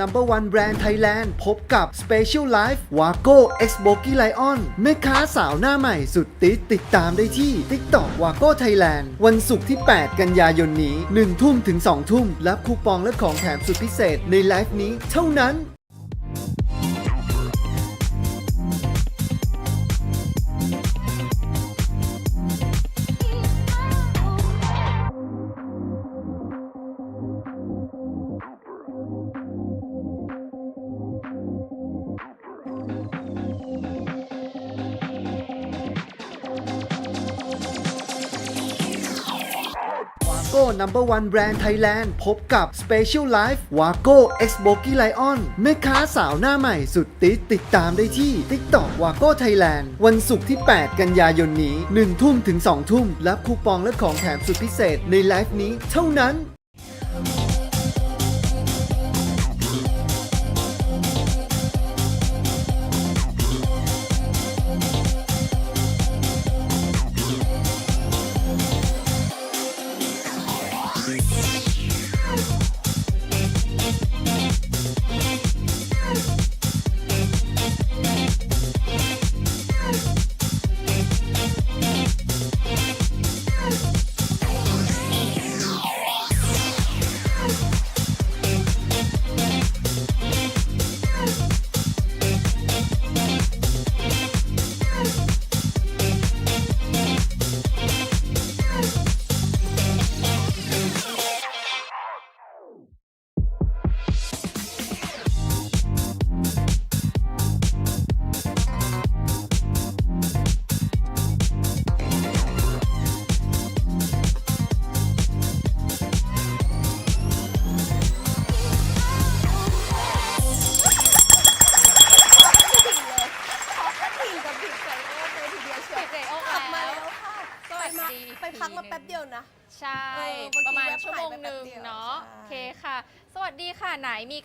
number one brand Thailand พบกับ Special Life วาโก้ X b o g i Lion แม่ค้าสาวหน้าใหม่สุดติดติดตามได้ที่ TikTok วาโก้ Thailand วันศุกร์ที่ 8 กันยายนนี้ 1 ทุ่มถึง 2 ทุ่ม รับคูปองและของแถมสุดพิเศษในไลฟ์นี้เท่านั้น number one brand Thailand พบกับ Special Life w a g o X b o g i Lion แม่ค้าสาวหน้าใหม่สุดติดติดตามได้ที่ TikTok w a g o Thailand วันศุกร์ที่ 8 กันยายนนี้ 1 ทุ่มถึง 2 ทุ่มรับคูปองและของแถมสุดพิเศษในไลฟ์นี้เท่านั้น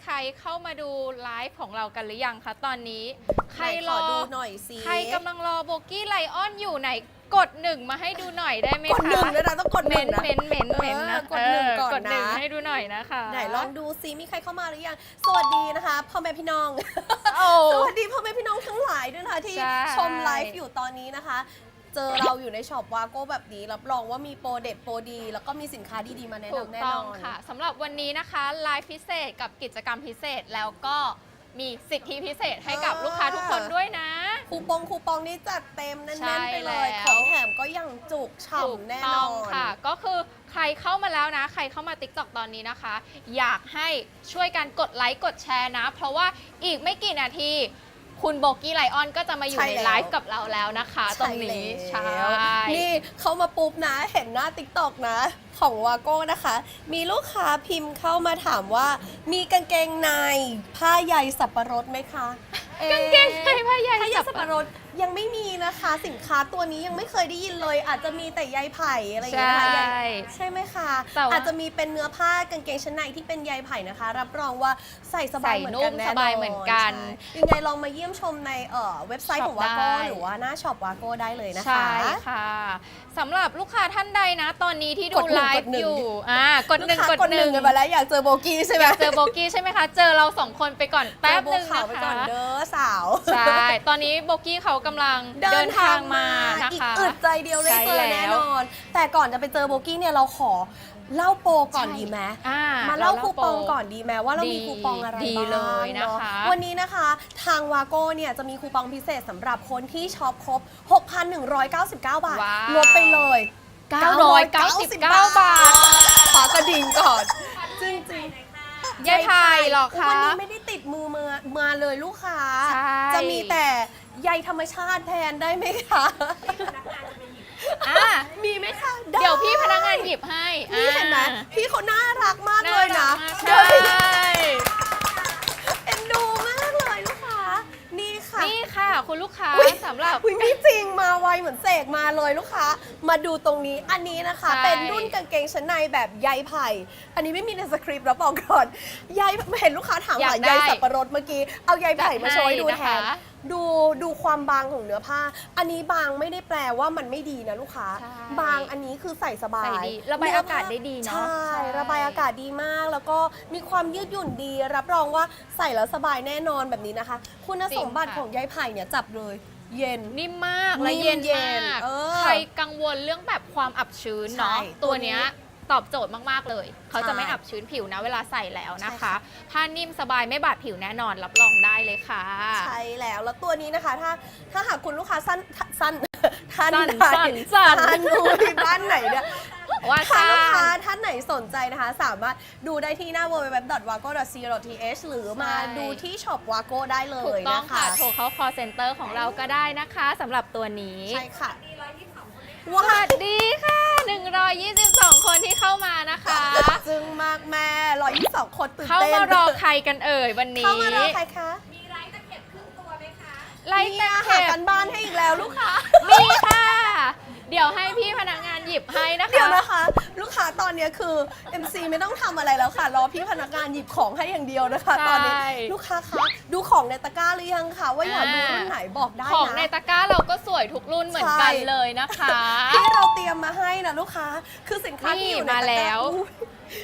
ใครเข้ามาดูไลฟ์ของเรากันหรือยังคะตอนนี้ ใครไหนรขออดูหน่อยสิใครกำลังรอโบกี้ไลออนอยู่ไหนกดหนึ่งมาให้ดูหน่อยได้ไหมกดคะหนึ่งด้วยนะต้องกดหเม้นึ่นงนะ เม้นเม้นเม้นนะเออกดหนึ่งก่อนเกดหนึ่งนะให้ดูหน่อยนะคะไหนลองดูซิมีใครเข้ามาหรือยังสวัสดีนะคะพ่อแม่พี่น้อง โอ้ สวัสดีพ่อแม่พี่น้องทั้งหลายด้วยนะคะที่ใช่ชมไลฟ์อยู่ตอนนี้นะคะ เจอเราอยู่ในช็อปวาโก้แบบนี้รับรองว่ามีโปรเด็ดโปรดี แล้วก็มีสินค้าดีๆมาแนะถูกนำแน่ต้นอองนค่ะสำหรับวันนี้นะคะไลฟ์พิเศษกับกิจกรรมพิเศษแล้วก็มีสิทธิพิเศษให้กับอ่าลูกค้าทุกคนด้วยนะ คูปองคูปองนี้จัดเต็มแน่ใช่นๆไปเลย แล้ว ของแถมก็ยังจุกถูกฉ่ำแน่นต้อองน ค่ะ ก็คือใครเข้ามาแล้วนะ ใครเข้ามา t ิ k t o k ตอนนี้นะคะ อยากให้ช่วยกันกดไลค์กดแชร์นะ เพราะว่าอีกไม่กี่นาที คุณโบกี้ไลออนก็จะมาอยู่ใช่ในแล้ว ไลฟ์กับเราแล้วนะคะ ตรงนี้ใช่แล้วนี่เข้ามาปุ๊บนะเห็นหน้าติ๊กตอกนะ ของวาโก้นะคะ มีลูกค้าพิมพ์เข้ามาถามว่า มีกางเกงในผ้าใยสับปะรดไหมคะอ๊ะกางเกงในผ้าใยผ้าใยสัสับบปะปะรรดด ยังไม่มีนะคะสินค้าตัวนี้ยังไม่เคยได้ยินเลย อาจจะมีแต่ใยไผ่อะไรอย่างเงี้ยนะคะใช่ใยใช่ไหมคะแต่ว่า อาจจะมีเป็นเนื้อผ้ากางเกงชั้นในที่เป็นใยไผ่นะคะ รับรองว่าใส่สบายเหมือนกันใส่นุ่มแน่นอนสบายเหมือนกันใช่ยังไงลองมาเยี่ยมชมในเอ่อเว็บไซต์ของช็วาอปโก้ได้ หรือว่าหน้าช็อปวาโก้ได้เลยนะคะ ใช่ค่ะสำหรับลูกค้าท่านใดนะ ตอนนี้ที่กดูดหนึ่ไลงกดฟ์หนึ่ง อยู่อ่ากดหนึ่งลูค้ากดหนึ่งกันไปแล้วอยากเจอโบกี้ใช่ไหมเจอโบกี้ใช่ไหมคะ เจอเราสองคนไปก่อนแป๊บหนึ่งเจอโบขาวนะไปก่อนคะเด้อสาว ใช่ตอนนี้โบกี้เขากำลังเดิเดินนทาทางงมามานะอีกคะ อึดใจเดียวได้ใช่เจอแน่แล้วนอน แต่ก่อนจะไปเจอโบกี้เนี่ยเราขอเล่าโปรก่อนใช่ดีไหม อ่ามาเล่าเราคูเล่าปองโปรก่อนดีไหมว่าเรามีดีคูปองอะไรดีบ้างเลยนะคะเนาวันนี้นะคะ ทางวาโก้เนี่ยจะมีคูปองพิเศษสำหรับคนที่ช็อปครบ 6,199 บาทว้าว ลดไปเลย 999บาทขอกระดิ่งก่อน จริงๆยายไทยเหรอคะ วันนี้ไม่ได้ติดมือมามาเลยลูกค้า ใช่จะมีแต่ ใยธรรมชาติแทนได้ไหมคะอะมีไหมคะไเดี๋ยวพี่พนักงานหยิบให้นี่เห็นไหมอ่าพี่เขาน่ารักมากน่าเลยรันะกมากเดี๋ยวใช่เอ็นดูมากเลยลูกค้านี่ค่ะนี่ค่ะ คุณลูกค้าอุ๊ยสำหรับ อุ๊ยไม่จริงมาไวเหมือนเสกมาเลยลูกค้า มาดูตรงนี้อันนี้นะคะ ใช่ เป็นรุ่นกางเกงชั้นในแบบใยไผ่ อันนี้ไม่มีในสคริปต์แล้วบอกก่อนใยเห็นลูกค้าถามอยากหาได้ใยสับปะรดเมื่อกี้ เอาใยไผ่มาโชว์ให้ดูจัดแทให้นนะคะ ดูดูความบางของเนื้อผ้า อันนี้บางไม่ได้แปลว่ามันไม่ดีนะลูกค้า ใช่บางอันนี้คือใส่สบายใส่ดีระบายอากาศได้ดีเนอะใช่ใช่ ระบายอากาศดีมาก แล้วก็มีความยืดหยุ่นดี รับรองว่าใส่แล้วสบายแน่นอนแบบนี้นะคะ คุณสมบัติของใยไผ่เนี่ยจับเลย เย็น นิ่มมากและนิ่มเย็นเย็มานกเออใครกังวลเรื่องแบบความอับชื้นเนาะใช่ตัวเนี้ยต อบโจทย์มากๆเลย เขาจะไม่ใช่อับชื้นผิวนะเวลาใส่แล้วนะใช่คะค่ะผ้านิ่มสบายไม่บาดผิวแน่นอนรับรองได้เลยค่ะ ใช่แล้วแล้วตัวนี้นะคะ ถ้าถ้าหากคุณลูกค้าสั้นสั้นท่านสั้นใดสั้นสั้นท่านอุ้ยบ้านไหนเนี่ยว่าถ้าจ้าลูกค้าท่านไหนสนใจนะคะ สามารถดูได้ที่หน้า www.wago.co.th หรือมาใช่ดูที่ช็อปวาโก้ได้เลถูกยต้องนะค่ะคะโทรเข้า call center ของเราก็ได้นะคะสำหรับตัวนี้ ใช่ค่ะ สว้าวัสดีค่ะ 122 คนที่เข้ามานะคะ จึงมากแม่ร้อยยี่สองคนตื่นเข้าเต้นมารอใครกันเอ่ยวันนี้เข้ามารอใครคะไล่นี่ตะหาเข็บกันบ้านให้อีกแล้วลูกค้ามีค่ะ เดี๋ยวให้พี่พนักงานหยิบให้นะคะ เดี๋ยวนะคะลูกค้า ตอนนี้คือ MC ไม่ต้องทำอะไรแล้วค่ะ รอพี่พนักงานหยิบของให้อย่างเดียวนะคะใช่ตอนนี้ลูกค้าคะดูของในตะกร้าหรือยังคะว่าอยากดูรุ่นไหนบอกได้ของในนะ ตะกร้าเราก็สวยทุกรุ่นเหมือนกันใช่ เลยนะคะ ที่เราเตรียมมาให้นะลูกค้า คือสินค้าที่อยู่ในนี่มาตะกร้าแล้ว อุ๊ย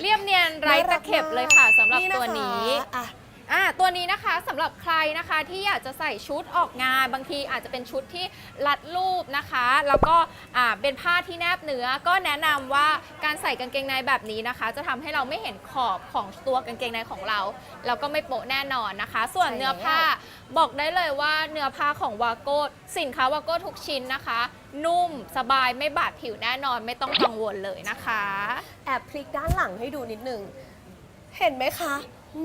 เรียบเนียนไร้ตะเข็บเลยค่ะสำหรับตัวนี้ะคะอะ อะตัวนี้นะคะสำหรับใครนะคะที่อยากจะใส่ชุดออกงาน บางทีอาจจะเป็นชุดที่รัดรูปนะคะ แล้วก็อ่าเป็นผ้าที่แนบเนื้อ ก็แนะนำว่าการใส่กางเกงในแบบนี้นะคะ จะทำให้เราไม่เห็นขอบของตัวกางเกงในของเราแล้วก็ไม่โปะแน่นอนนะคะ ส่วนใช่เนื้อผ้าบอกได้เลยว่าเนื้อผ้าของวาโก้สินค้าวาโก้ทุกชิ้นนะคะ นุ่มสบายไม่บาดผิวแน่นอนไม่ต้องกังวลเลยนะคะ แอบพลิกด้านหลังให้ดูนิดนึงเห็นไหมคะ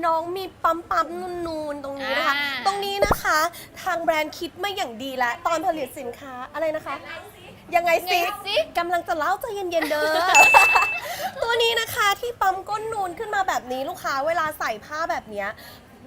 น้องมีปั๊มปั๊มนูนนูนๆตรงนี้นะคะ อ่า ตรงนี้นะคะ ทางแบรนด์คิดมาอย่างดีแล้ว ตอนผลิตสินค้าอะไรนะคะ ยังไงไงสิสิ กำลังจะเล่าใจเย็นๆเด้อ ตัวนี้นะคะที่ปั๊มก้นนูนขึ้นมาแบบนี้ลูกค้าเวลาใส่ผ้าแบบเนี้ย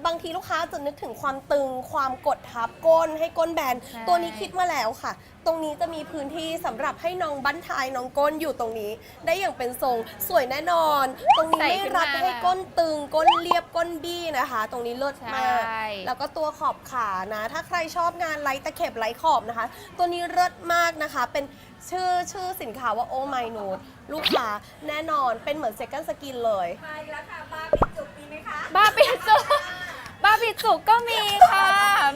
บางทีลูกค้าจะนึกถึงความตึงความกดทับก้นให้ก้นแบน ใช่ ตัวนี้คิดมาแล้วค่ะ ตรงนี้จะมีพื้นที่สำหรับให้น้องบั้นท้ายน้องก้นอยู่ตรงนี้ ได้อย่างเป็นทรงสวยแน่นอน ตรงนี้ไม่รัดให้ก้นตึง ก้นเรียบก้นบี้นะคะ ตรงนี้เลิศมาก ใช่ แล้วก็ตัวขอบขานะ ถ้าใครชอบงานไร้ตะเข็บไร้ขอบนะคะ ตัวนี้เลิศมากนะคะ เป็นชื่อชื่อสินค้าว่าโอไมโนดลูกค้าแน่นอนเป็นเหมือนเซคันด์สกินเลยบ้าปิดจุกบ้าปิด จุกก็มีค่ะ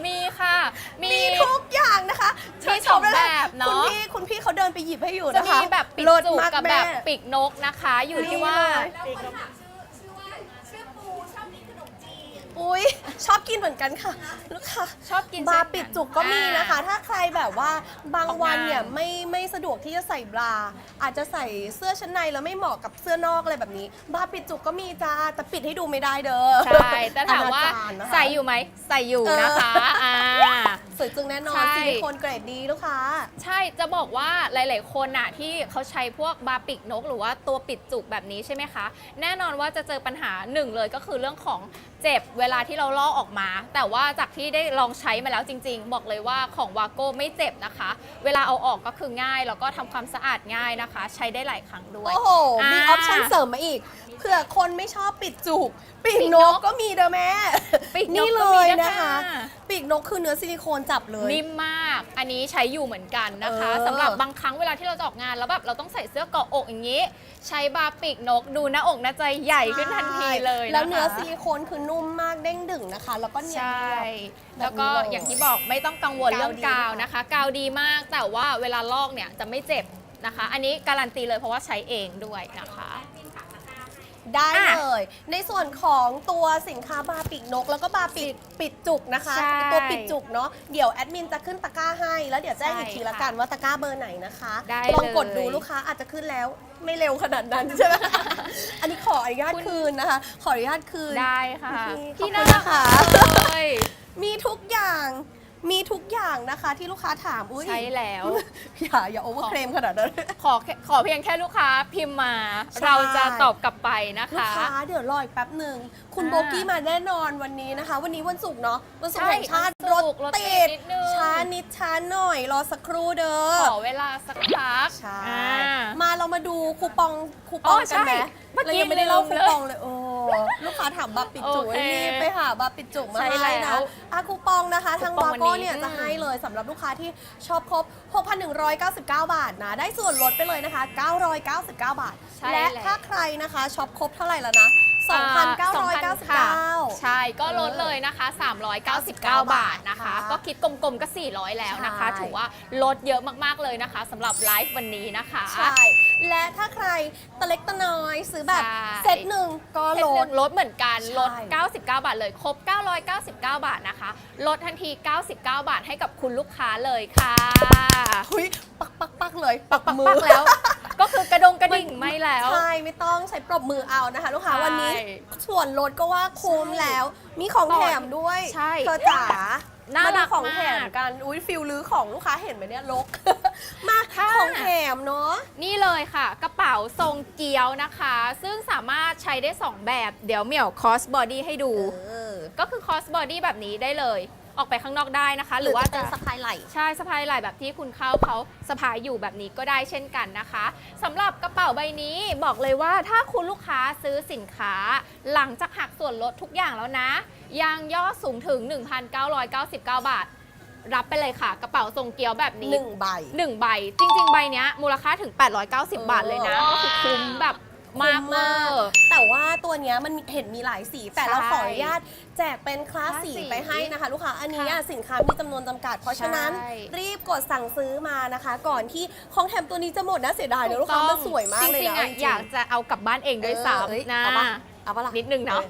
มีค่ะ มี มีทุกอย่างนะคะมีสองแบบเนอะ คุณพี่คุณพี่เขาเดินไปหยิบให้อยู่จะนะมีคะแบบปิดเลิศจุกมากกับแม่แบบปีกนกนะคะ อยู่ที่ว่า อุ้ยชอบกินเหมือนกันค่ะลูกค้าชอบกินบาเช่ร์ปิดจุกก็มีนะคะ อ่าถ้าใครแบบว่าบางวันเนี่ยออกงาน ไม่ไม่สะดวกที่จะใส่บราอาจจะใส่เสื้อชั้นในแล้วไม่เหมาะกับเสื้อนอกอะไรแบบนี้ บาร์ปิดจุกก็มีจ้าแต่ปิดให้ดูไม่ได้เด้อใช่แต่ถามว่าอจรนะคะ ใส่อยู่ไหมใส่อยู่นะคะอ่า สวยจึงแน่นอนใช่ ซิลิโคนเกรดดีลูกค้า ใช่จะบอกว่าหลาย ๆ คนน่ะที่เขาใช้พวกบาปิกนก หรือว่าตัวปิดจุกแบบนี้ใช่ไหมคะ แน่นอนว่าจะเจอปัญหาหนึ่งเลยก็คือเรื่องของเจ็บเวลาที่เราลอกออกมา แต่ว่าจากที่ได้ลองใช้มาแล้วจริง ๆ บอกเลยว่าของวาโก้ไม่เจ็บนะคะ เวลาเอาออกก็คือง่าย แล้วก็ทำความสะอาดง่ายนะคะ ใช้ได้หลายครั้งด้วย โอ้โห มีออ่าอปชั่นเสริมมาอีกเผื่อคนไม่ชอบปิดจุกปีกปีกนนกกก็มีเด้อแม่ปีกนกนี่ก็เลมียนะนะคะ คะ ปีกนกคือเนื้อซิลิโคนจับเลย นิ่มมาก อันนี้ใช้อยู่เหมือนกันนะคะเออ สำหรับบางครั้งเวลาที่เราจะออกงานแล้วแบบเราต้องใส่เสื้อเกาะอกอย่างนี้ ใช้บาปิกนกดูหน้าอกหน้าใจใหญ่ขึ้นทันทีเลยนะคะแล้วเนื้อซิลิโคนคือนุ่มมากเด้งดึงนะคะ แล้วก็เนียนใช่แบบแล้วก็แบบนี้เลยอย่างที่บอกไม่ต้องกังวลกาวเรื่องดีกาวนะคะนะคะ กาวดีมากแต่ว่าเวลาลอกเนี่ยจะไม่เจ็บนะคะ อันนี้การันตีเลยเพราะว่าใช้เองด้วยนะคะ ได้อะเลย ในส่วนของตัวสินค้าบาปิกนก แล้วก็บาปิดปิดจุกนะคะใช่ตัวปิดจุกเนาะเดี๋ยวแอดมินจะขึ้นตะกร้าให้ แล้วเดี๋ยวแจ้งใช่อีกทีละค่ะกันว่าตะกร้าเบอร์ไหนนะคะได้ลองกดเลยดูลูกค้าอาจจะขึ้นแล้วไม่เร็วขนาดนั้นใช่ไหมอันนี้ขออนุญาตคุณคืนนะคะ ขออนุญาตคืน ได้ค่ะ พี่พี่ขอบคุณน่ารักนะคะ เลย มีทุกอย่าง มีทุกอย่างนะคะที่ลูกค้าถามอุ้ยใช้แล้ว อย่าอย่าโอเวอร์เคลมขนาดนั้น ขอแค่ขอเพียงแค่ลูกค้าพิมพ์มา ใช่ เราจะตอบกลับไปนะลูกคะ ค้าเดี๋ยวรออีกแป๊บหนึ่งคุณอ่าโบกี้มาแน่นอนวันนี้นะคะ วันนี้วันศุกร์เนาะวันศุกร์ใช่แห่งชาติวัน รศุถกร์รถติติดดนิดนึง ช้านิดช้าหน่อย รอสักครู่เด้อขอเวลาสักพักใช่อ่า มาเรามาดูคูปองคูปอ๋องอกันไหมใช่เมื่อกี้เรายังไม่ได้เล่าลืคูมเลยปองเลยโอ้ลูกค้าถามบัตรปิดจุกโอเครีบไปหาบัตรปิดจุกมาใช่ให้แล้นะวอะคูปองนะคะ ทางคูปอวางวันโก้นี้เนี่ยจะอืม ให้เลยสำหรับลูกค้าที่ชอบครบ 6,199 บาทนะ ได้ส่วนลดไปเลยนะคะ 999 บาท ใช่และแล้ว ถ้าใครนะคะช็อปครบเท่าไหร่แล้วนะ อ่า2,999 ใช่ ก็ลดเลยนะคะ 399 บาทนะคะ ค่ะก็คิดกลมๆก็ 400 แล้วนะคะ ใช่ ถือว่าลดเยอะมากๆเลยนะคะสำหรับไลฟ์วันนี้นะคะ ใช่ และถ้าใครตะเล็กตะน้อยซื้อแบบใช่ เซตหนึ่งก็เซตลหนึ่ดงลดเหมือนกัน ใช่ ลด 99 บาทเลย ครบ 999 บาทนะคะ ลดทันที 99 บาทให้กับคุณลูกค้าเลยค่ะ หุยปักปักปักเลย ปักปักมืปักแล้ว ก็คือกระดงกระดิ่งไม่แล้ว ใช่ไม่ต้องใช้ปรบมือเอานะคะ ลูกค้าใช่วันนี้ ส่วนลดก็ว่าคุ้มแล้ว มีของแถมด้วยใช่เธอจ๋าน่ามารัดูกของแถมมากกันอุ้ยฟิลลื้อของลูกค้าเห็นไหมเนี่ยลก มาค่ะของแถมเนาะ นี่เลยค่ะ กระเป๋าทรงเกี๊ยวนะคะ ซึ่งสามารถใช้ได้ 2 แบบ เดี๋ยวเหมี่ยวคอสบอดี้ให้ดู เออ ก็คือคอสบอดี้แบบนี้ได้เลย ออกไปข้างนอกได้นะคะหหรืรืออว่าว่าจะจะสะพายไหล่ใช่สะพายไหล่แบบที่คุณเข้าเขาสะพายอยู่แบบนี้ก็ได้เช่นกันนะคะสำหรับกระเป๋าใบนี้บอกเลยว่าถ้าคุณลูกค้าซื้อสินค้า หลังจากหักส่วนลดทุกอย่างแล้วนะยังยอดสูงถึง 1,999 บาทรับไปเลยค่ะ กระเป๋าทรงเกี๊ยวแบบนี้หนึ่งใบหนึ่งใบ จริง ๆ ใบเนี้ยมูลค่าถึง 890 บาทเลยนะก็คือคุ้มแบบ มากคุ้เวอร์แต่ว่าตัวเนี้ยมันเห็นมีหลายสี แต่ใช่เราขออนุญาตแจกเป็นคลาสคลาสสีสีไปให้นะคะ ลูกค้าอันนี้ค่ะอะสินค้ามีจำนวนจำกัด เพราะฉะนั้นใช่ รีบกดสั่งซื้อมานะคะ ก่อนที่ของแถมตัวนี้จะหมดนะเสียดายเดี๋ยวลูกค้ามันสวยมากเลยจริงนะๆอะจริงๆอยากจะเอากลับบ้านเองด้วยเออเอ้ยซ้ำนะ เอาปะเอาปะล่ะนิดนึงเนาะ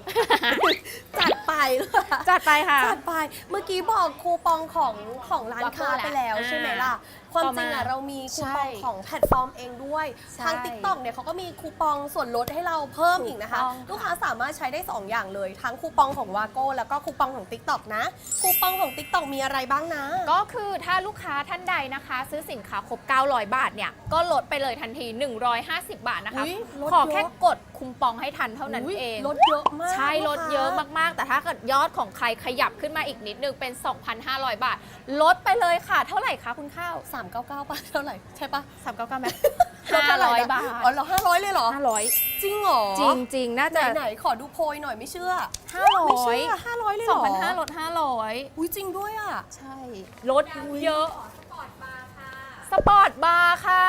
จัดไปเลยจัดไปค่ะ จัดไปเมื่อกี้บอกคูปองของของร้านค้า Waffle ไปแล้วอ่าใช่ไหมล่ะ ความจริงต่ออะมาเรามีคูใช่ปองของแพลตฟอร์มเองด้วย ใช่ทาง t ิ k t o k เนี่ยเขาก็มีคูปองส่วนลดให้เราเพิ่มอีกนะคะ ถูกต้องค่ะลูกค้าสามารถใช้ได้ 2 อย่างเลย ทั้งคูปองของวาโก้แล้วก็คูปองของ t ิ k t o k นะ คูปองของ t ิ k t o k มีอะไรบ้างนะ ก็คือถ้าลูกค้าท่านใดนะคะ ซื้อสินค้าครบ 900 บาทเนี่ย ก็ลดไปเลยทันที 150 บาทนะคะ อุ๊ยลดขอเยอะแค่กดคุมปองให้ทันเท่านั้นอุ๊ยเอเอง ลดเยอะมากใช่ลดเยอะลูกค้ มาก ๆ แต่ถ้าเกิดยอดของใครขยับขึ้นมาอีกนิดนึงเป็น 2,500 บาท ลดไปเลยค่ะ เท่าไหร่คะคุณข้าวสามเก้าเก้าป่ะเท่าไหร่ใช่ป่ะ399ไหมลดเท่ไห500นะบาท อ๋อเหรอห้าร้อยเลยเหรอ500จริงเหรอจริงจริงๆน่าไหนจะ ไหนขอดูโพยหน่อยไม่เชื่อไม่เชื่อ500ห้าร้อยเลยเหรอ2,500ลด500 อุ้ยจริงด้วยอะ ใช่ ลดเยอะ สปอร์ตบาร์ค่ะ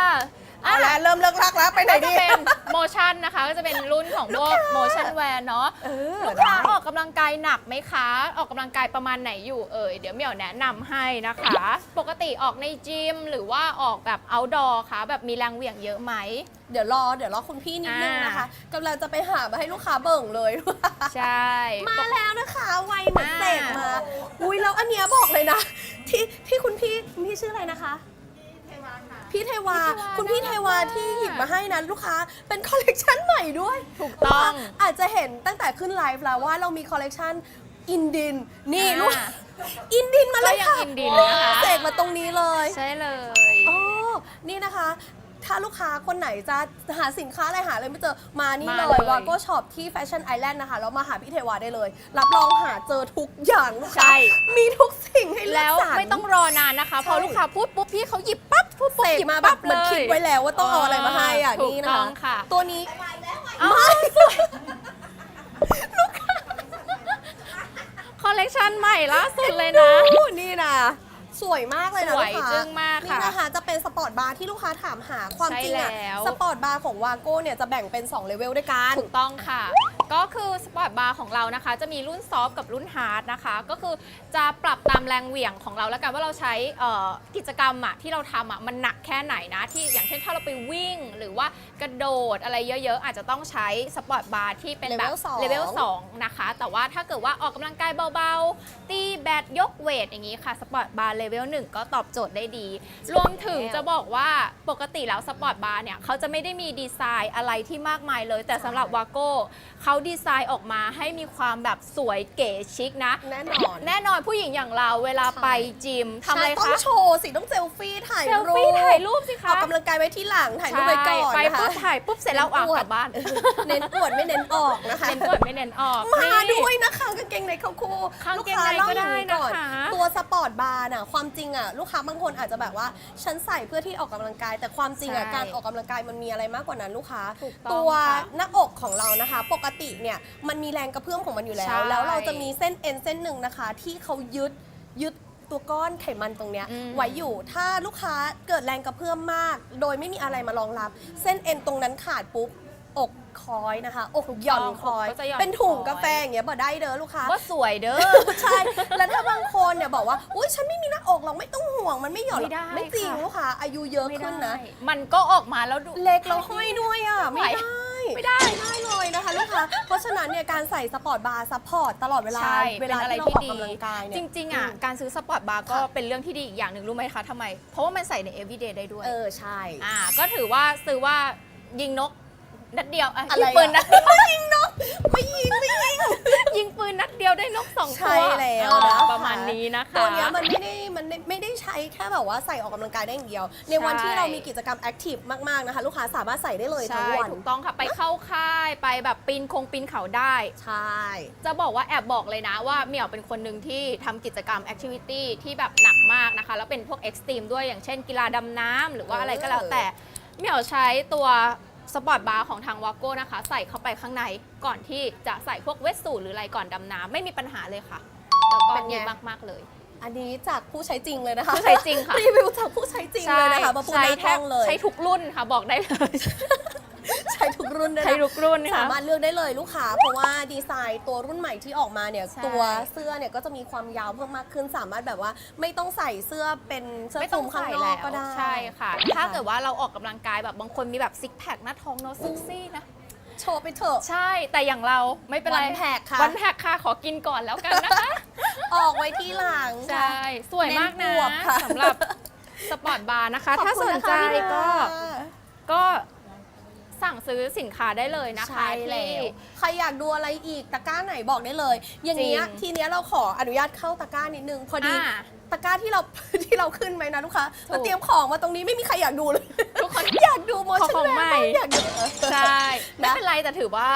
เอาละเริ่มเลิกลักแล้วไปไหนก็จะดี เป็นโมชั่นนะคะ ก็จะเป็นรุ่นของพวกโมชั่นแวร์เนาะเออลูกค้าออกกำลังกายหนักไหมคะ ออกกำลังกายประมาณไหนอยู่เอ่ย เดี๋ยวเหมียวแนะนำให้นะคะ ปกติออกในจิมหรือว่าออกแบบ outdoor คะแบบมีแรงเหวี่ยงเยอะไหม เดี๋ยวรอเดี๋ยวรอคุณพี่นิดนึงอ่านนะคะกำลังจะไปหามาให้ลูกค้าเบิ่งเลย ใช่ มาแล้วนะคะไวเหมือนอ่าเสกมา อุ้ยแล้วอันเนี้ยบอกเลยนะ ที่ที่คุณพี่คุณพี่ชื่ออะไรนะคะ พี่เทวา คุณพี่เทวาที่หยิบมาให้นั้นลูกค้าเป็นคอลเลกชันใหม่ด้วยถูกต้องลูค้าอาจจะเห็นตั้งแต่ขึ้นไลฟ์แล้วว่าเรามีคอลเลกชันอินดิน นี่อ่าลูกอินดินมาเลยก็ยังค่ะอินดินนะคะ เสกมาตรงนี้เลย ใช่เลย อ๋อ นี่นะคะ ถ้าลูกค้าคนไหนจะหาสินค้าอะไรหาอะไรไม่เจอ มานี่มาเลเลยยวาโก้ช็อปที่แฟชั่นไอแลนด์นะคะ แล้วมาหาพี่เทวาได้เลย รับรองหาเจอทุกอย่างลูกค้าใช่ มีทุกสิ่งให้เลือกแล้วสรร ไม่ต้องรอ นานนะคะใช่พอลูกค้าพูดปุ๊บพี่เขาหยิบปั๊บ พูดปุ๊บเสกหยิบมาแบปั๊บบเหมือนคิดไว้แล้วว่าต้องเอาอะไรมาให้อะถูกนี่นะต้อคะงค่ะตัวนี้เอาไม่คอลเลกชันใหม่ล่าสุดเลยนะโอ้นี่นะ สวยมากเลยนะสวยลูกค้าจึ้งมากค่ะนี่นะคะจะเป็นสปอร์ตบาร์ที่ลูกค้าถามหาความใช่จริงอะแล้ว สปอร์ตบาร์ของวาโก้เนี่ยจะแบ่งเป็น2เลเวลด้วยกัน ถูกต้องค่ะ ก็คือสปอร์ตบาร์ของเรานะคะ จะมีรุ่นซอฟต์กับรุ่นฮาร์ดนะคะ ก็คือจะปรับตามแรงเหวี่ยงของเราแล้วกันว่าเราใช้เอ่อกิจกรรมอะที่เราทำอะมันหนักแค่ไหนนะ ที่อย่างเช่นถ้าเราไปวิ่ง หรือว่ากระโดดอะไรเยอะ ๆ อาจจะต้องใช้สปอร์ตบาร์ที่เป็นแบบ Level สอง เลเวล2นะคะ แต่ว่าถ้าเกิดว่าออกกำลังกายเบาๆ ตีแบดยกเวทอย่างนี้ค่ะสปอร์ตบาร์เลเวล1ก็ตอบโจทย์ได้ดี รวมถึงจะบอกว่าปกติแล้วสปอร์ตบาร์เนี่ยเขาจะไม่ได้มีดีไซน์อะไรที่มากมายเลย แต่สำหรับวาโก้เขาดีไซน์ออกมาให้มีความแบบสวยเก๋ชิคนะ แน่นอน แน่นอนผู้หญิงอย่างเราเวลาไปจิมทำอะไรใช่ต้องคะโชว์สิ ต้องเซลฟี่ถ่ายเซลรูปฟี่ถ่ายรูปสิอคะอกกำลังกายไว้ที่หลัง ถ่ายรูปไว้ก่อนไปนะคะปุ๊บถ่ายปุ๊บเสร็จแล้วอะเน้นอวดกลับบ้าน เน้นอวดไม่เน้นออกนะคะเน้นเปิดไม่เน้นออกมานี่ ด้วยนะคะกางเกงในเขาคู่กางลูกเกงค้าในเล่าก็อย่างนี้ได้ก่อนนะคะตัวสปอร์ตบาร์น่ะความจริงอะลูกค้าบางคนอาจจะแบบว่าฉันใส่เพื่อที่ออกกำลังกาย แต่ความจริงอะใช่การออกกำลังกายมันมีอะไรมากกว่านั้นลูกค้า ถูกต้องตัวค่ะหน้าอกของเรานะคะ ปกติเนี่ยมันมีแรงกระเพื่อมของมันอยู่แล้ใช่วแล้วเราจะมีเส้นเอ็นเส้นหนึ่งนะคะ ที่เขายึดยึดตัวก้อนไขมันตรงเนี้ยอืม ไว้อยู่ถ้าลูกค้าเกิดแรงกระเพื่อมมาก โดยไม่มีอะไรมารองรับ เส้นเอ็นตรงนั้นขาดปุ๊บ อกคอยนะคะอกหย่อนคอย ก็จะหย่อนเป็นถุงคอย กาแฟอย่างเงี้ยบ่ได้เด้อลูกค้า ว่าสวยเด้อ ใช่ แล้วถ้าบางคนเนี่ยบอกว่า อุ้ยฉันไม่มีหน้าอกหรอกไม่ต้องห่วงมันไม่หย่อนหรอกไม่ได้ไม่จริงค่ะ ลูกค้าอายุเยอะไม่ขึ้นได้นะ มันก็ออกมาแล้วดู เล็กแล้วห้อยด้วยอะไหวไม่ได้ ไม่ได้ไม่ได้เลยนะคะลูกค้า เพราะฉะนั้นเนี่ยการใส่สปอร์ตบาร์ซัพพอร์ตตลอดเวลา ใช่เวลาป็นอะไรที่เราที่ออกดีกำลังกายเนี่ย จริง ๆ อะ อืมการซื้อสปอร์ตบาร์ก็ค่ะ เป็นเรื่องที่ดีอีกอย่างหนึ่งรู้ไหมคะทำไม เพราะว่ามันใส่ใน everyday ได้ด้วย เออ ใช่ อ่า ก็ถือว่าซื้อว่ายิงนก นัดเดียวอะอะยิไรงปืนนัดเดียวไม่ยิงนกไม่ยิงไม่ยิง ยิงปืนนัดเดียวได้นกสองใช่ตัวแล้วอ่านะคะประมาณนี้นะคะ ตัวเนี้ยมันไม่ได้มันไม่ได้ใช้แค่แบบว่าใส่ออกกำลังกายได้อย่างเดียว ในวันใช่ที่เรามีกิจกรรมแอคทีฟมาก ๆ นะคะ ลูกค้าสามารถใส่ได้เลยทั้งใช่วัน ถูกต้องค่ะ ไปเข้าค่ายไปแบบปีนคงปีนเขาได้ ใช่ จะบอกว่าแอบบอกเลยนะว่าเหมียวเป็นคนหนึ่งที่ทำกิจกรรมแอคทิวิตี้ที่แบบหนักมากนะคะ แล้วเป็นพวกเอ็กซ์ตรีมด้วยอย่างเช่นกีฬาดำน้ำหรือว่าอะไรก็แล้วแต่เหมียวใช้ตัว สปอร์ตบาร์ของทางวาโก้นะคะ ใส่เข้าไปข้างในก่อนที่จะใส่พวกเวสสูทหรืออะไรก่อนดำน้ำไม่มีปัญหาเลยค่ะ แล้วก็เป็นไง ดีมากๆเลย อันนี้จากผู้ใช้จริงเลยนะคะผู้ใช้จริงค่ะ รีวิวจากผู้ใช้จริงเลยนะคะมาพูดหน้าแทกล้องเลย ใช้ทุกรุ่นค่ะบอกได้เลย ใช้ทุกรุ่นเลยใช้นะทุกรุ่นค่ะสามารถเลือกได้เลยลูกค้า เพราะว่าดีไซน์ตัวรุ่นใหม่ที่ออกมาเนี่ยใช่ ตัวเสื้อเนี่ยก็จะมีความยาวเพิ่มมากขึ้น สามารถแบบว่าไม่ต้องใส่เสื้อเป็นเสื้อไม่คต้ลุองมข้างใส่นอแล้กวก็ได้ ใช่ค่ะนถ้าเกิดว่าเราออกกำลังกายแบบบางคนมีแบบซิกแพคหน้าท้องเนอะเซ็กซี่นะ โชว์ไปเถอะ ใช่แต่อย่างเราไม่เป็นไรวันแพ็คค่ะ วันแพ็คค่ะขอกินก่อนแล้วกันนะคะออกไว้ที่หลังใช่ค่ะสวยมากเน้นะนอวบค่ะ สำหรับสปอร์ตบาร์นะคะ ขอบถ้าคุสณนนะคะใจพี่ดา ก็ก็ สั่งซื้อสินค้าได้เลยนะคะใช่แล้ที่ วใครอยากดูอะไรอีกตะกร้าไหนบอกได้เลย อย่างเงี้ยจริง ทีเนี้ยเราขออนุญาตเข้าตะกร้านิดนึงพอดี อ่า ตะกร้าที่เรา ที่เราขึ้นไหมนะลูกค้าถูก เราเตรียมของมาตรงนี้ไม่มีใครอยากดูเลย ทุกคน อยากดูโมขอชั่นของแวร์ใหม่มากอยากดู ใช่ ไม่เป็นไรแต่ถือว่า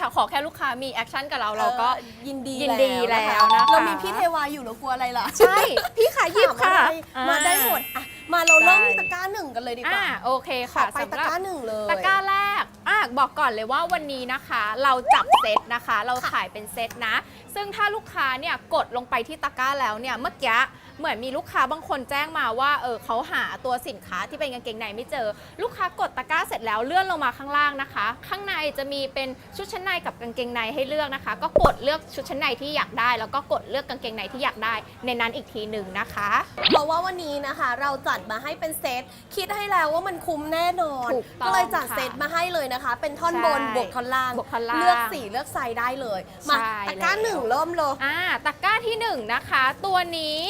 ค่ะขอแค่ลูกค้ามีแอคชั่นกับเราเราก็ ออยินดียินดีแล้วนะคะ เรามีพี่เทวาอยู่เรากลัวอะไรล่ะใช่ พี่ขาหยิบถามค่ะอะไรมาได้หมดอะมาเราเริ่มได้ที่ตะกร้าหนึ่งกันเลยดีกอ่าว่าโอเคขอค่ะไปสำตะหรับกร้าหนึ่งเลยตะกร้าแรกอะบอกก่อนเลยว่าวันนี้นะคะ เราจับเซตนะคะ เราขายเป็นเซตนะ ซึ่งถ้าลูกค้าเนี่ยกดลงไปที่ตะกร้าแล้วเนี่ยเมื่อกี้ เหมือนมีลูกค้าบางคนแจ้งมาว่าเออเขาหาตัวสินค้าที่เป็นกางเกงในไม่เจอ ลูกค้ากดตะกร้าเสร็จแล้วเลื่อนลงมาข้างล่างนะคะ ข้างในจะมีเป็นชุดชั้นในกับกางเกงในให้เลือกนะคะ ก็กดเลือกชุดชั้นในที่อยากได้ แล้วก็กดเลือกกางเกงในที่อยากได้ ในนั้นอีกทีหนึ่งนะคะ เพราะว่าวันนี้นะคะ เราจัดมาให้เป็นเซตคิดให้แล้วว่ามันคุ้มแน่นอนถูกต้องก็เลยจัดค่ะเซตมาให้เลยนะคะ เป็นท่อนใช่บนบวกท่อนล่าง บวกท่อนล่างเลือกสีเลือกไซส์ได้เลยมาใช่ตะกร้าแล้ว หนึ่งเริ่มเลย อ่าตะกร้าที่1นงนะคะ ตัวนี้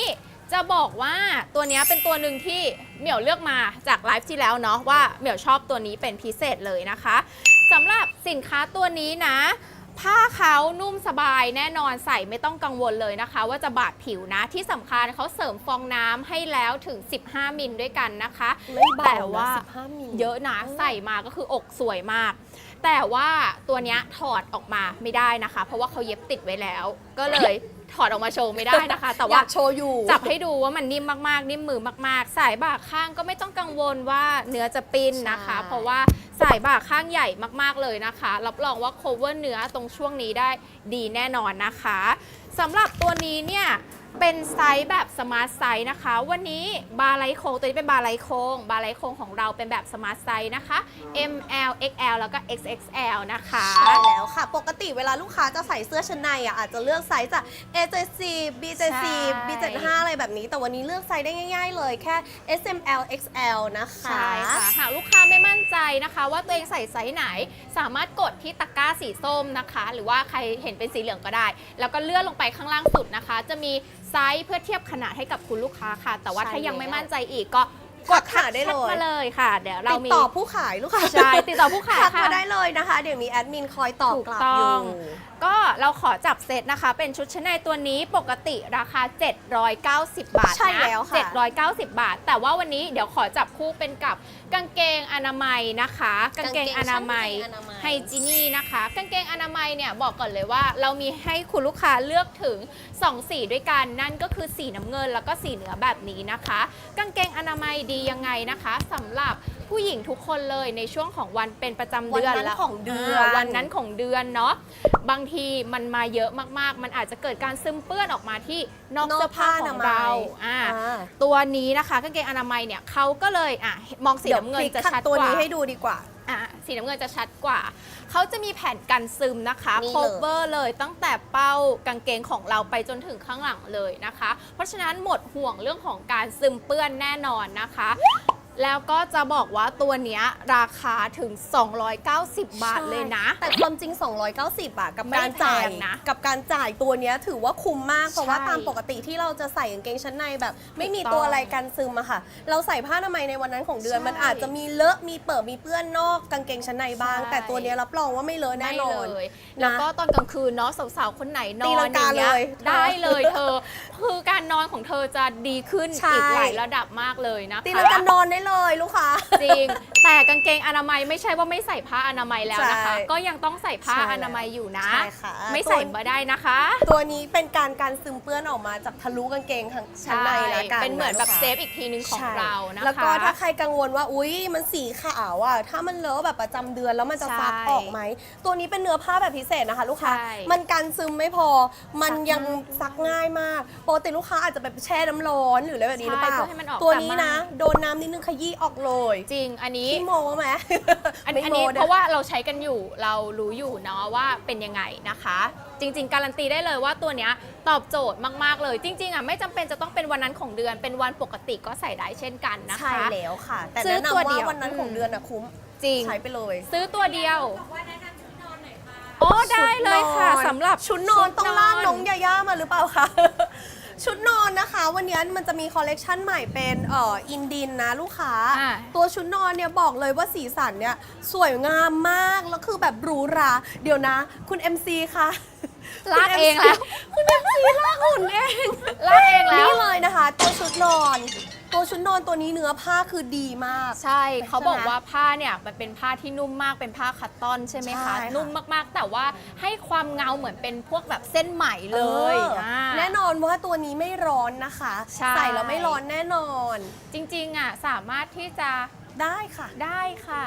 จะบอกว่าตัวเนี้ยเป็นตัวหนึ่งที่เหมียวเลือกมาจากไลฟ์ที่แล้วเนาะว่าเหมียวชอบตัวนี้เป็นพิเศษเลยนะคะสำหรับสินค้าตัวนี้นะ ผ้าเขานุ่มสบายแน่นอนใส่ไม่ต้องกังวลเลยนะคะ ว่าจะบาดผิวนะที่สำคัญเขาเสริมฟองน้ำให้แล้วถึง 15 มิลด้วยกันนะคะไม่เบาแต่ว่านะ15มิลเยอะนะใส่มาก็คืออกสวยมากแต่ว่าตัวเนี้ยถอดออกมาไม่ได้นะคะ เพราะว่าเขาเย็บติดไว้แล้ว ก็เลย ถอดออกมาโชว์ไม่ได้นะคะ แต่อว่ายากโชว์อยู่จับให้ดูว่ามันนิ่มมากๆ นิ่มมือมากๆ สายบ่าข้างก็ไม่ต้องกังวลว่าเนื้อจะปิ้นนะคะใช่เพราะว่าสายบ่าข้างใหญ่มากๆเลยนะคะ รับรองว่า cover เนื้อตรงช่วงนี้ได้ดีแน่นอนนะคะสำหรับตัวนี้เนี่ย เป็นไซส์แบบสมาร์ทไซส์นะคะ วันนี้บาร์ไลท์โค้งตัวนี้เป็นบาร์ไลท์โค้งบาร์ไลท์โค้งของเราเป็นแบบสมาร์ทไซส์นะคะ M L X L แล้วก็ X X L นะคะใช่แล้วค่ะ ปกติเวลาลูกค้าจะใส่เสื้อชั้นในอะอาจจะเลือกไซส์จาก A70 B70 B75 อะไรแบบนี้ แต่วันนี้เลือกไซส์ได้ง่าย ๆ เลยแค่ S M L X L นะคะใช่ค่ะหากลูกค้าไม่มั่นใจนะคะ ว่าตัวเองใส่ไซส์ไหนสามารถกดที่ตะกร้าสีส้มนะคะ หรือว่าใครเห็นเป็นสีเหลืองก็ได้ แล้วก็เลื่อนลงไปข้างล่างสุดนะคะ จะมีไซส์เพื่อเทียบขนาดให้กับคุณลูกค้าค่ะ แต่ว่าใช่ถ้ายังไม่แล้ว มั่นใจอีกก็กดทักหาได้แชทเลยมาเลยค่ะ เดี๋ยวเราติดมี ต่อผู้ขายลูกค้าใช่ติดต่อผู้ขายทักค่ะมาได้เลยนะคะ เดี๋ยวมีแอดมินคอยตอบถูกกลับต้อองยู่ก็เราขอจับเซตนะคะ เป็นชุดชั้นในตัวนี้ปกติราคา 790 บาทนะใช่แล้วค่ะ 790 บาท แต่ว่าวันนี้เดี๋ยวขอจับคู่เป็นกับกางเกงอนามัยนะคะ กางเกงอนามัย กางเกงอนามัย ไฮจีนี่นะคะ กางเกงอนามัยเนี่ยบอกก่อนเลยว่า เรามีให้คุณลูกค้าเลือกถึง 2 สีด้วยกัน นั่นก็คือสีน้ำเงินแล้วก็สีเหนือแบบนี้นะคะ กางเกงอนามัยดียังไงนะคะสำหรับผู้หญิงทุกคนเลยในช่วงของวันเป็นประจำเดือนวันนั้นแล้วของเดือนาวันนั้นของเดือนเนาะบางทีมันมาเยอะมากๆ มันอาจจะเกิดการซึมเปื้อนออกมาที่นอกนอกเสื้อผ้าของเราผ้าอนามัย อ่าอ่าตัวนี้นะคะกางเกงอนามัยเนี่ยเขาก็เลยอะมองสีเดี๋ยวน้ำเงินพลิกจะขัดชัดตัวกว่านี้ให้ดูดีกว่า อะสีน้ำเงินจะชัดกว่า เขาจะมีแผ่นกันซึมนะคะ นี่เลย cover เลยตั้งแต่เป้ากางเกงของเราไปจนถึงข้างหลังเลยนะคะ เพราะฉะนั้นหมดห่วงเรื่องของการซึมเปื้อนแน่นอนนะคะ แล้วก็จะบอกว่าตัวเนี้ยราคาถึง 290 บาทเลยนะ แต่ความจริง 290 บาทกับไม่การจ่ายแพงนะ กับการจ่ายตัวเนี้ยถือว่าคุ้มมาก เพราะว่าใช่ตามปกติที่เราจะใส่กางเกงชั้นในแบบ ไม่มีถูกต้องตัวอะไรกันซึมอะค่ะ เราใส่ผ้าอนามัยในวันนั้นของเดือนใช่มันอาจจะมีเลอะมีเปิดมีเปื้อนนอกกางเกงชั้นในบ้างใช่แต่ตัวเนี้ยรับรองว่าไม่เลอะแน่ไม่นอนเลยนะแล้วก็ตอนกลางคืนเนาะสาวๆคนไหนนอตีนลังาอกย่างเงี้ยเลยได้เลยเธอ คือการนอนของเธอจะดีขึ้นใช่อีกหลายระดับมากเลยนะคะตีลังกานอนได้เลยลูกค้า จริง แต่กางเกงอนามัยไม่ใช่ว่าไม่ใส่ผ้าอนามัยแล้วนะคะ ใช่ก็ยังต้องใส่ผ้าใช่อนามัยอยู่นะ ใช่ค่ะ ไม่ใส่มาได้นะคะตัวนี้เป็นการการซึมเปื้อนออกมาจากทะลุกางเกงทางชั้นในแล้วกันเป็นเหมือนแบบะคะเซฟอีกทีนึงของใช่เรานะคะ แล้วก็ถ้าใครกังวลว่าอุ๊ยมันสีขาวอะถ้ามันเลอะแบบประจำเดือนแล้วมันจะใช่ซักออกไหมตัวนี้เป็นเนื้อผ้าแบบพิเศษนะคะ ลูกค้าใช่มันกันซึมไม่พอ มันซักยังง่ายซักง่ายมากปกติลูกค้าอาจจะไปแช่น้ำร้อนหรืออะไรแบบนี้หรือเปล่าใช่เพื่อให้มันออกตัวนี้กลับมานะ โดนน้ำนิดนึงขยี้ออกเลยจริงอันนี้ขี้โมไหมอันไม่อันโมนี้ด้เพราะว่าเราใช้กันอยู่เรารู้อยู่เนาะว่าเป็นยังไงนะคะ จริง ๆ การันตีได้เลยว่าตัวเนี้ยตอบโจทย์มากๆเลย จริง ๆอะไม่จำเป็นจะต้องเป็นวันนั้นของเดือน เป็นวันปกติก็ใส่ได้เช่นกันนะคะใช่แล้วค่ะ แต่ซื้อแนะตัวนำเดีว่ายววันนั้นของเดือนอะคุ้มจริง ใช้ไปเลยซื้อตัวเดียวโอ้ได้เลยค่ะชุดนอนสำหรับชุดนอนต้องลากชุดน้องยาย่ามาหรือเปล่าคะ ชุดนอนนะคะ วันนี้มันจะมีคอลเลกชันใหม่เป็นเอ่ออินดินนะลูกค้า อะตัวชุดนอนเนี่ยบอกเลยว่าสีสันเนี่ยสวยงามมาก แล้วคือแบบหรูหรา เดี๋ยวนะ คุณ MC คะลากเองแล้ว คุณ MC ลากหุ่นเอง ลากเองแล้ว นี่เลยนะคะ ตัวชุดนอน ตัวชุดนอนตัวนี้เนื้อผ้าคือดีมาก ใช่ เขาใช่ไหมบอกว่าผ้าเนี่ยมันเป็นผ้าที่นุ่มมากเป็นผ้าคัตตอนใช่ไหมใช่คะ ค่ะ นุ่มมากๆ แต่ว่าให้ความเงาเหมือนเป็นพวกแบบเส้นไหมเลยอออ่า แน่นอนว่าตัวนี้ไม่ร้อนนะคะ ใช่ ใส่แล้วไม่ร้อนแน่นอน จริงๆอะสามารถที่จะได้ค่ะ ได้ค่ะ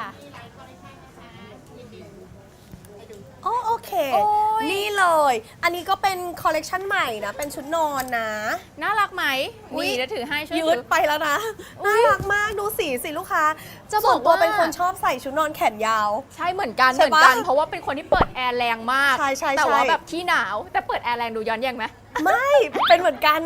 อ๋อโอเค โอ้ย นี่เลย อันนี้ก็เป็นคอลเลกชันใหม่นะ เป็นชุดนอนนะ น่ารักไหมอุ๊ย นี่จะถือให้ช่วยยืถืดอไปแล้วนะน่ารักมากดูสีสิลูกค้า จะบอกส่วนตัวว่าเป็นคนชอบใส่ชุดนอนแขนยาว ใช่เหมือนกัน ใช่เหมือนกันปะเพราะว่าเป็นคนที่เปิดแอร์แรงมาก ใช่ใช่แต่ว่าใช่ แบบขี้หนาว แต่เปิดแอร์แรงดูย้อนแยังไหม ไม่ เป็นเหมือนกัน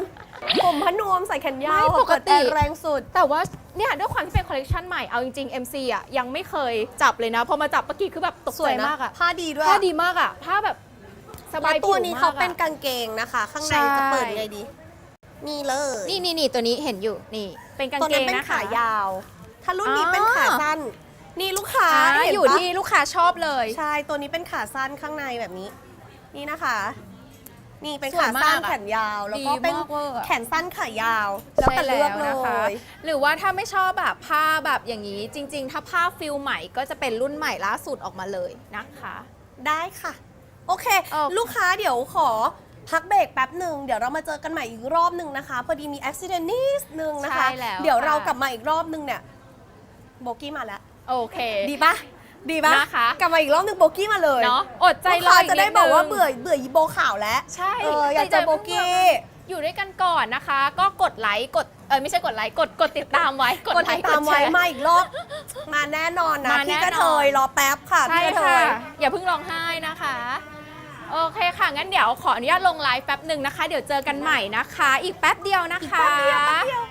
ผมพนวมใส่แขนยาวไม่ปกติเปิดแอร์แรงสุด แต่ว่าเนี่ยด้วยความที่เป็นคอลเลกชันใหม่ เอาจริงๆ MC อะยังไม่เคยจับเลยนะ พอมาจับเมื่อกี้คือแบบตกสใจวยนะมากอะผ้าดีด้วยผ้าดีมากอะผ้าแบบสบาแล้ยวตัวนี้ผิเขามกอะเป็นกางเกงนะคะ ข้างในใช่จะเปิดยังไงดี นี่เลยนี่นี่นี่ตัวนี้เห็นอยู่นี่ เป็นกางตัวเกนั้นงเป็นนะคะ ขายาว ถ้ารุ่นนี้อ๋อ เป็นขาสั้น นี่ลูกค้าอ่าเห็นอยู่ปะที่ลูกค้าชอบเลย ใช่ตัวนี้เป็นขาสั้นข้างในแบบนี้ นี่นะคะ นี่เป็นสวยขาสั้นมากอะแขนยาว แล้วก็ดีเป็นมากเวอร์อะแขนสั้นขายาว แล้วแต่เลือกเลใช่แวยหรือว่าถ้าไม่ชอบแบบผ้าแบบอย่างนี้ จริง ๆ ถ้าผ้าฟิลใหม่ก็จะเป็นรุ่นใหม่ล่าสุดออกมาเลยนะคะ ได้ค่ะ โอเคเอ่อลูกค้าเดี๋ยวขอพักเบรกแป๊บหนึ่งเดี๋ยวเรามาเจอกันใหม่อีกรอบหนึ่งนะคะ พอดีมีอุบิเหตุนิดนึงนะคะใช่แล้วเดี๋ยวเราค่ะกลับมาอีกรอบหนึ่งเนี่ยโบกี้มาแล้ว โอเค ดีปะ ดีปะนะคะ กลับมาอีกรอบหนึ่งโบกี้มาเลยเนาะอดใจลูกรอค้าอีกจะได้นิบอกว่านึงเบื่อเบื่อยีโบข่าวแล้วใช่เอออยากเจอโบกี้ อยู่ด้วยกันก่อนนะคะ ก็กดไลค์กดเออไม่ใช่กดไลค์กดกดติดตามไว้กดไลติดค์ตามไว้กดแชร์ มาอีกรอบ มาแน่นอนนะ มาแน่พี่นอน กระเทยรอแป๊บค่ะ ใช่พี่กระเทค่ะย อย่าเพิ่งร้องไห้นะคะโอเคค่ะงั้นเดี๋ยวขออนุญาตลงไลฟ์แป๊บหนึ่งนะคะ เดี๋ยวเจอกันใหม่นะคะ อีกแป๊บเดียวนะคะแป๊บเดียวแป๊บเดียว